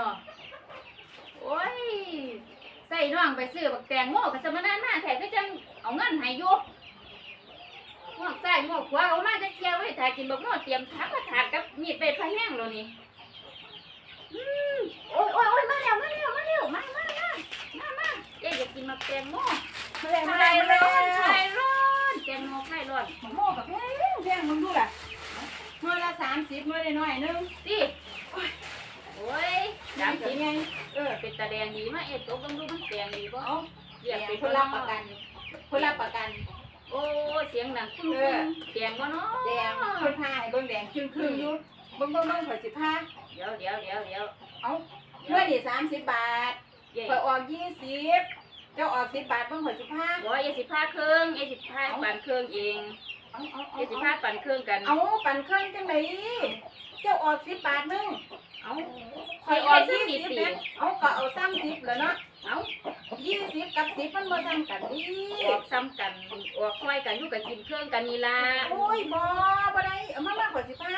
นาะโอ้ยใส่น้องไปซื้อบักแตงโมกับสมนาน้าแถก็จังเอาเงินให้อยู่งอกใส่งอกขวาเอามาจะเที่ยวไว้ถ่ายกินบักโมเตรียมถักมาถากกับมีดไปพะแห้งแล้วนี่อืมโอ้ยโอ้ยโอ้ยมาแล้วมาแล้วมาแล้วมามามามามาเอ๊อยากกินบักแตงโมมาแล้วมาไข่แล้วร้อนไข่ร้อนแตงโมไข่ร้อนหมโม่กับแพงแพงมึงดูล่ะเมื่อละสามสิบเมื่อละน้อยนึงสิ ยสามสิบไงเออเป็นตาแดงดีมาเอ็ดตกลงดูมันแดงดีบ่เอาเรียกแดเป็งนคนรับประกันคนรับประกัน โอ้เสียงดังคุ้นเออ ๆแดงบ่เนาะแดงคนพาให้เบิ่งแดงครึ่งครึ่งๆอยู่เบิ่งเบิ่งเบิ่งข่อยสิพาเดี๋ยวเดี๋ยวเดี๋ยวเดี๋ยวเอาเมื่อนี่สามสิบบาทเย่ข่อยออกยี่สิบเจ้าออกสิบบาทเบิ่งข่อยสิพาบ่เอสิพาเครื่องเอสิพาปั่นเครื่องเองเอาเอาเอเอาสิพาปั่นเครื่องกันเอาปั่นเครื่องจังไดเจ้าออกสิบบาทนึง เอาข่อยออกยี่สิบเนี่ยเอาก็เอาซ้ำสิบแล้วเนาะเอายี่สิบกับสิบมันบ่ซ้ำกันดิออกซ้ำกันออกค่อยกันอยู่กับกินเครื่องกันนี่ล่ะโอ้ยบ่บ่ได้เอามามากกว่าสิบห้า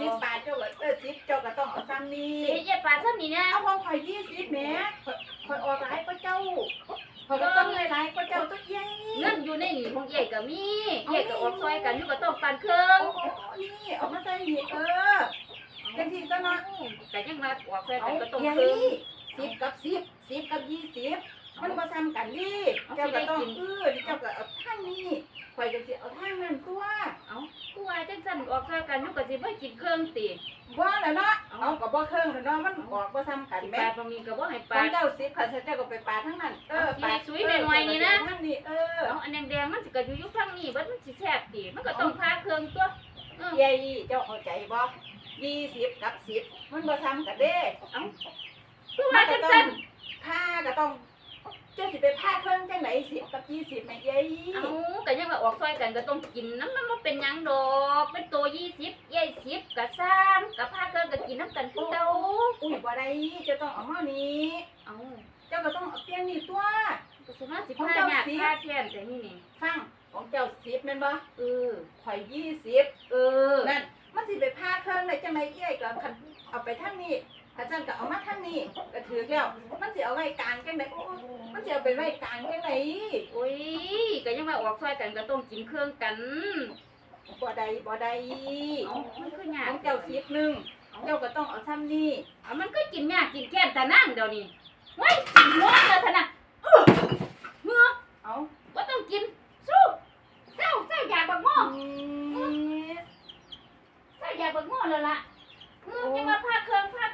สิบบาทเจ้าก็เออสิบเจ้าก็ต้องเอาซ้ำนี่สิเย่ปลาซ้ำนี่นะเอาของข่อยยี่สิบแหมข่อยข่อยออกหลายกว่าเจ้าข่อยก็ต้องหลายๆกว่าเจ้าตัวใหญ่เงินอยู่ในนี่ของเย่ก็มีเย่ก็ออกซอยกันอยู่ก็ต้องปั่นเครื่องโอ้โหนี่เอามาใส่นี่เออ จังซี่ก็เนาะแต่ยังว่าออกซอยเอากันก็ต้องครื่อสิบกับสิบสิบกับยี่สิบมันบ่ซ้ำกันดิเจ้าก็ต้องเออเจ้าก็เอาทางนี้ข่อยก็สิเอาทางนั้นตัวเอาผู้ว่าจังซั่นออกซอยกันอยู่ก็สิบ่กินเครื่องติว่าแล้วเนาะเอาก็บ่เครื่องแล้วเนาะมันออกบ่ซ้ำกันสิแหม่ปาดบ่มีก็บ่ให้ขปาด เจ้าสิบข้าเจ้าก็ไปปาทั้งนั้นเออเอาสิสวยหน่อยๆนี่นะ ทานนี่เออเอาอันแดงๆมันสิก็อยู่อยู่ฝั่งนี้เบิดมันสิแซ่บติมันก็ต้องพาเครื่องตัวเออ เยัยเจ้าเข้าใจบ่ ยี่สิบกับสิบมันบ่ซ้ำกันเด้ผู้ว่าจังซั่นค่าก็ต้องเจ้าสิไปพาเครื่องจังไหนสิบกับยี่สิบแม่เยัยเอาก็ยังว่าออกซอยกันก็ต้องกินน้ำมันบ่เป็นหยังดอกเป็นตัว20 20ก็ซ้ำก็พาเครื่องก็กินน้ำกันคือเก่าอุ้ยบ่ได้เจ้าต้องเอามานี้เอาเจ้าก็ต้องเอาเปลี่ยนนี่ตัวก็สิมาสิพายากพาแทนแต่นี่นี่ฟังของเจ้าสิบแม่นบ่เออข่อยยี่สิบเออนั่นมันสิไปพาเครื่ องได้จังไหนเอ้ยก็คันเอาไปทางนี้ข้าเจ้าก็เอามาทางนี้ก็ถือแล้ว มันสิเอาไว้กลางจังไดโอ้ยมันสิเอาไปไว้กลางจังไดโอ้ยก็ยังว่าออกซอยกันก็ต้องกินเครื่องกันบ่ได้บ่ได้เอามันคือยาขกองเจ้าสิบหนึ่งเจ้าก็ต้องเอาซ้ำนี่เอามันก็กินยากกินแก่นแต่นั่งเดี๋ยวนี้ไว้ยหัวเลยทนะ แล้วล่ะมึงยังมาพาเครื่องพา